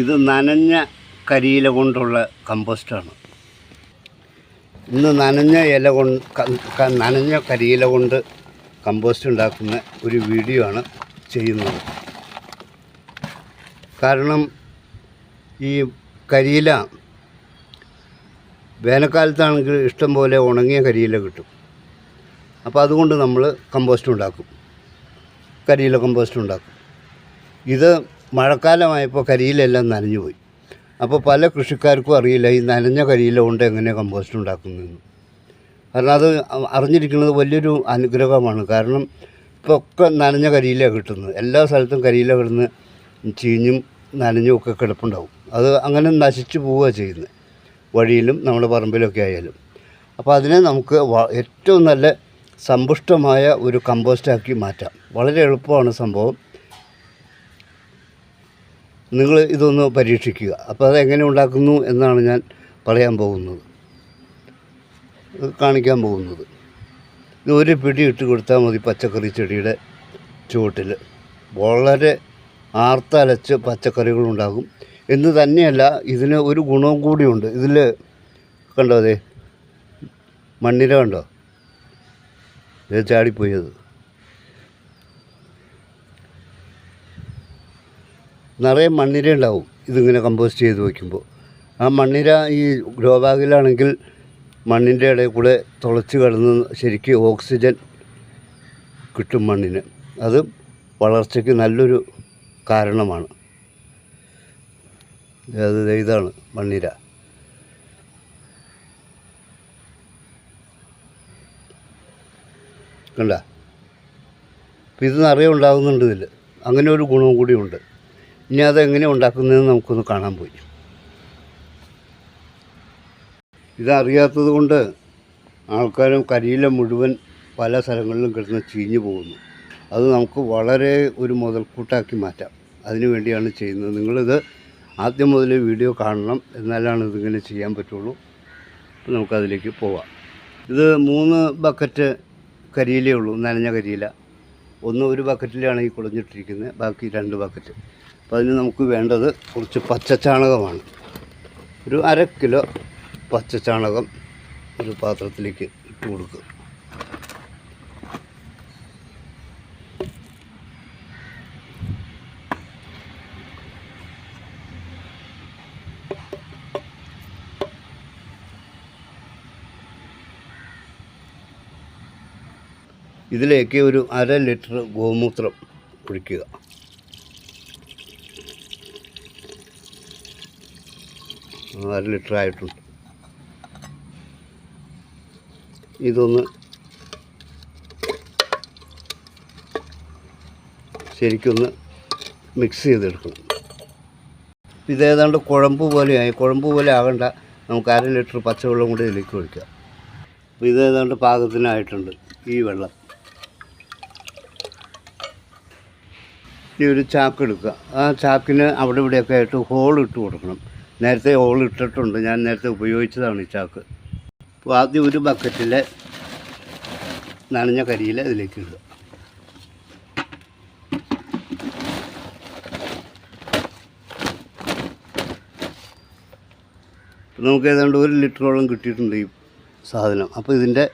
ഇത് നനഞ്ഞ കരിയില കൊണ്ടുള്ള കമ്പോസ്റ്റാണ്. ഇന്ന് നനഞ്ഞ ഇല കൊണ്ട് നനഞ്ഞ കരിയില കൊണ്ട് കമ്പോസ്റ്റ് ഉണ്ടാക്കുന്ന ഒരു വീഡിയോ ആണ് ചെയ്യുന്നത്. കാരണം ഈ കരിയില വേനൽക്കാലത്താണെങ്കിൽ ഇഷ്ടം പോലെ ഉണങ്ങിയ കരിയില കിട്ടും. അപ്പോൾ അതുകൊണ്ട് നമ്മൾ കമ്പോസ്റ്റ് ഉണ്ടാക്കും. കരിയില കമ്പോസ്റ്റ് ഉണ്ടാക്കും. ഇത് മഴക്കാലമായപ്പോൾ കരിയിലെല്ലാം നനഞ്ഞു പോയി. അപ്പോൾ പല കൃഷിക്കാർക്കും അറിയില്ല ഈ നനഞ്ഞ കരിയില കൊണ്ട് എങ്ങനെ കമ്പോസ്റ്റ് ഉണ്ടാക്കുന്നതെന്ന് കാരണം അത് അറിഞ്ഞിരിക്കുന്നത് വലിയൊരു അനുഗ്രഹമാണ്. കാരണം ഇപ്പോൾ ഒക്കെ നനഞ്ഞ കരിയില കിട്ടുന്നത്. എല്ലാ സ്ഥലത്തും കരിയില കിടന്ന് ചീഞ്ഞും നനഞ്ഞും ഒക്കെ കിടപ്പുണ്ടാവും. അത് അങ്ങനെ നശിച്ചു പോവുക ചെയ്യുന്നത്. വഴിയിലും നമ്മുടെ പറമ്പിലൊക്കെ ആയാലും. അപ്പോൾ അതിനെ നമുക്ക് ഏറ്റവും നല്ല സമ്പുഷ്ടമായ ഒരു കമ്പോസ്റ്റാക്കി മാറ്റാം. വളരെ എളുപ്പമാണ് സംഭവം. നിങ്ങൾ ഇതൊന്ന് പരീക്ഷിക്കുക. അപ്പോൾ അതെങ്ങനെ ഉണ്ടാക്കുന്നു എന്നാണ് ഞാൻ പറയാൻ പോകുന്നത്. കാണിക്കാൻ പോകുന്നത്. ഇത് ഒരു പിടി ഇട്ട് കൊടുത്താൽ മതി പച്ചക്കറി ചെടിയുടെ ചുവട്ടിൽ. വളരെ ആർത്തലച്ച് പച്ചക്കറികളുണ്ടാകും എന്ന് തന്നെയല്ല ഇതിന് ഒരു ഗുണവും കൂടിയുണ്ട്. ഇതിൽ കണ്ടോ അതെ? മണ്ണിര കണ്ടോ? ഇത് ചാടിപ്പോയത് നിറയെ മണ്ണിര ഉണ്ടാവും. ഇതിങ്ങനെ കമ്പോസ്റ്റ് ചെയ്ത് വയ്ക്കുമ്പോൾ ആ മണ്ണിര ഈ ഗ്രോ ബാഗിലാണെങ്കിൽ മണ്ണിന്റെ ഇടയിൽ കൂടെ തുളച്ച് കടന്ന് ശരിക്ക് ഓക്സിജൻ കിട്ടും മണ്ണിന്. അത് വളർച്ചയ്ക്ക് നല്ലൊരു കാരണമാണ്. അത് ഇതാണ് മണ്ണിര. കണ്ട? ഇത് നിറയെ ഉണ്ടാകുന്നുണ്ട് ഇതിൽ അങ്ങനെ ഒരു ഗുണവും കൂടിയുണ്ട്. ഇനി അതെങ്ങനെ ഉണ്ടാക്കുന്നതെന്ന് നമുക്കൊന്ന് കാണാൻ പോയി. ഇതറിയാത്തത് കൊണ്ട് ആൾക്കാരും കരിയില മുഴുവൻ പല സ്ഥലങ്ങളിലും കിടന്ന് ചീഞ്ഞു പോകുന്നു. അത് നമുക്ക് വളരെ ഒരു മുതൽക്കൂട്ടാക്കി മാറ്റാം. അതിനു വേണ്ടിയാണ് ചെയ്യുന്നത്. നിങ്ങളിത് ആദ്യം മുതൽ വീഡിയോ കാണണം. എന്നാലാണ് ഇതിങ്ങനെ ചെയ്യാൻ പറ്റുള്ളൂ. അപ്പോൾ നമുക്കതിലേക്ക് പോവാം. ഇത് മൂന്ന് ബക്കറ്റ് കരിയിലേ ഉള്ളൂ. നനഞ്ഞ കരിയില. ഒന്ന് ഒരു ബക്കറ്റിലാണ് ഈ കുളഞ്ഞിട്ടിരിക്കുന്നത് ബാക്കി രണ്ട് ബക്കറ്റ്. അപ്പോൾ അതിന് നമുക്ക് വേണ്ടത് കുറച്ച് പച്ചച്ചാണകമാണ് ഒരു അര കിലോ പച്ചച്ചാണകം ഒരു പാത്രത്തിലേക്ക് ഇട്ട് കൊടുക്കുക. ഇതിലേക്ക് ഒരു അര ലിറ്റർ ഗോമൂത്രം ഒഴിക്കുക. അര ലിറ്റർ ആയിട്ടുണ്ട്. ഇതൊന്ന് ശരിക്കൊന്ന് മിക്സ് ചെയ്തെടുക്കണം. ഇതേതാണ്ട് കുഴമ്പ് പോലെയായി. കുഴമ്പ് പോലെ ആകണ്ട നമുക്ക് അര ലിറ്റർ പച്ചവെള്ളം കൂടി ഇതിലേക്ക് ഒഴിക്കാം. അപ്പോൾ ഇതേതാണ്ട് പാകത്തിനായിട്ടുണ്ട് ഈ വെള്ളം. ഇനി ഒരു ചാക്ക് എടുക്കുക. ആ ചാക്കിന് അവിടെ ഇവിടെയൊക്കെ ആയിട്ട് ഹോൾ ഇട്ട് കൊടുക്കണം. നേരത്തെ ഹോൾ ഇട്ടിട്ടുണ്ട്. ഞാൻ നേരത്തെ ഉപയോഗിച്ചതാണ് ഈ ചാക്ക്. അപ്പോൾ ആദ്യം ഒരു ബക്കറ്റിലെ നനഞ്ഞ കരിയിൽ അതിലേക്ക് ഇടുക. നമുക്ക് ഏതാണ്ട് ഒരു ലിറ്ററോളം കിട്ടിയിട്ടുണ്ട് ഈ സാധനം. അപ്പോൾ ഇതിന്റെ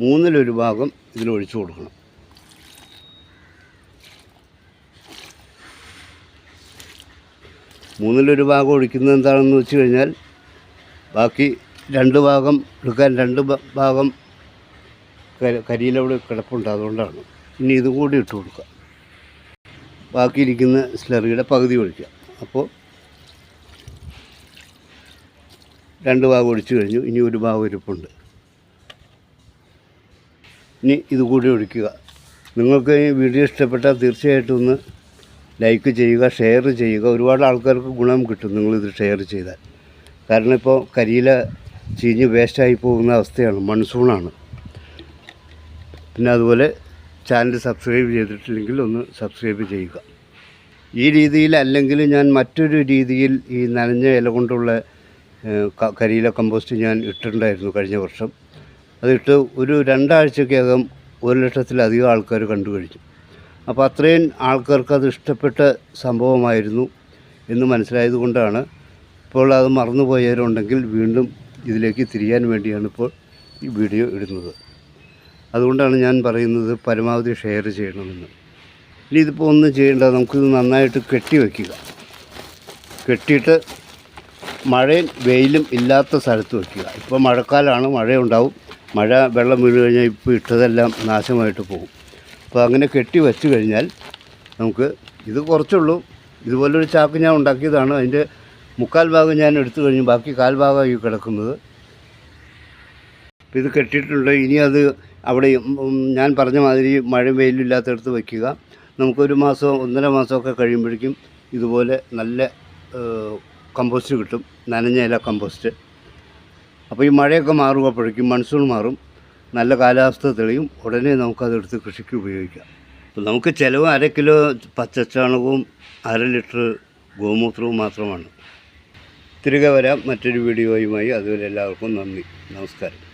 മൂന്നിലൊരു ഭാഗം ഇതിൽ ഒഴിച്ചു കൊടുക്കണം. മൂന്നിലൊരു ഭാഗം ഒഴിക്കുന്നത് എന്താണെന്ന് വെച്ച് കഴിഞ്ഞാൽ ബാക്കി രണ്ട് ഭാഗം എടുക്കാൻ രണ്ട് ഭാഗം കരിയിലവിടെ കിടപ്പുണ്ട്. അതുകൊണ്ടാണ്. ഇനി ഇതും കൂടി ഇട്ട് കൊടുക്കുക. ബാക്കിയിരിക്കുന്ന സ്ലറിയുടെ പകുതി ഒഴിക്കുക. അപ്പോൾ രണ്ട് ഭാഗം ഒഴിച്ചു കഴിഞ്ഞു. ഇനി ഒരു ഭാഗം ഇരിപ്പുണ്ട്. ഇനി ഇതുകൂടി ഒഴിക്കുക. നിങ്ങൾക്ക് ഈ വീഡിയോ ഇഷ്ടപ്പെട്ടാൽ തീർച്ചയായിട്ടും ഒന്ന് ലൈക്ക് ചെയ്യുക ഷെയർ ചെയ്യുക. ഒരുപാട് ആൾക്കാർക്ക് ഗുണം കിട്ടും നിങ്ങളിത് ഷെയർ ചെയ്താൽ. കാരണം ഇപ്പോൾ കരിയില ചീഞ്ഞ് വേസ്റ്റായി പോകുന്ന അവസ്ഥയാണ് മൺസൂണാണ് പിന്നെ അതുപോലെ ചാനൽ സബ്സ്ക്രൈബ് ചെയ്തിട്ടില്ലെങ്കിൽ ഒന്ന് സബ്സ്ക്രൈബ് ചെയ്യുക. ഈ രീതിയിൽ അല്ലെങ്കിൽ ഞാൻ മറ്റൊരു രീതിയിൽ ഈ നനഞ്ഞ ഇല കൊണ്ടുള്ള കരിയില കമ്പോസ്റ്റ് ഞാൻ ഇട്ടിട്ടുണ്ടായിരുന്നു കഴിഞ്ഞ വർഷം. അതിട്ട് ഒരു രണ്ടാഴ്ചക്കകം ഒരു ലക്ഷത്തിലധികം ആൾക്കാർ കണ്ടു കഴിഞ്ഞു. അപ്പോൾ അത്രയും ആൾക്കാർക്ക് അത് ഇഷ്ടപ്പെട്ട സംഭവമായിരുന്നു എന്ന് മനസ്സിലായത് കൊണ്ടാണ് ഇപ്പോൾ അത് മറന്നുപോയവരുണ്ടെങ്കിൽ വീണ്ടും ഇതിലേക്ക് തിരിയാൻ വേണ്ടിയാണ് ഇപ്പോൾ ഈ വീഡിയോ ഇടുന്നത്. അതുകൊണ്ടാണ് ഞാൻ പറയുന്നത് പരമാവധി ഷെയർ ചെയ്യണമെന്ന്. ഇനി ഇതിപ്പോൾ ഒന്നും ചെയ്യേണ്ട നമുക്കിത് നന്നായിട്ട് കെട്ടി വയ്ക്കുക. കെട്ടിയിട്ട് മഴയും വെയിലും ഇല്ലാത്ത സ്ഥലത്ത് വയ്ക്കുക. ഇപ്പോൾ മഴക്കാലമാണ് മഴയുണ്ടാവും. മഴ വെള്ളം വീണ് കഴിഞ്ഞാൽ ഇപ്പോൾ ഇട്ടതെല്ലാം നാശമായിട്ട് പോകും. അപ്പോൾ അങ്ങനെ കെട്ടി വെച്ച് കഴിഞ്ഞാൽ നമുക്ക് ഇത് കുറച്ചുള്ളൂ. ഇതുപോലൊരു ചാക്ക് ഞാൻ ഉണ്ടാക്കിയതാണ്. അതിന്റെ മുക്കാൽ ഭാഗം ഞാൻ എടുത്തു കഴിഞ്ഞു. ബാക്കി കാൽ ഭാഗം ഈ കിടക്കുന്നത്. ഇത് കെട്ടിയിട്ടുണ്ട്. ഇനി അത് അവിടെ ഞാൻ പറഞ്ഞ മാതിരി മഴയും വെയിലും ഇല്ലാത്തടത്ത് വയ്ക്കുക നമുക്കൊരു മാസം ഒന്നര മാസമൊക്കെ കഴിയുമ്പോഴേക്കും ഇതുപോലെ നല്ല കമ്പോസ്റ്റ് കിട്ടും. നനഞ്ഞ ഇല കമ്പോസ്റ്റ്. അപ്പോൾ ഈ മഴയൊക്കെ മാറുമ്പോഴേക്കും മൺസൂൺ മാറും. നല്ല കാലാവസ്ഥ തെളിയും ഉടനെ നമുക്കതെടുത്ത് കൃഷിക്ക് ഉപയോഗിക്കാം. അപ്പോൾ നമുക്ക് ചിലവ് അര കിലോ പച്ചച്ചാണകവും അര ലിറ്റർ ഗോമൂത്രവും മാത്രമാണ്. തിരികെ വരാം. മറ്റൊരു വീഡിയോയുമായി. അതുവരെ എല്ലാവർക്കും നന്ദി. നമസ്കാരം.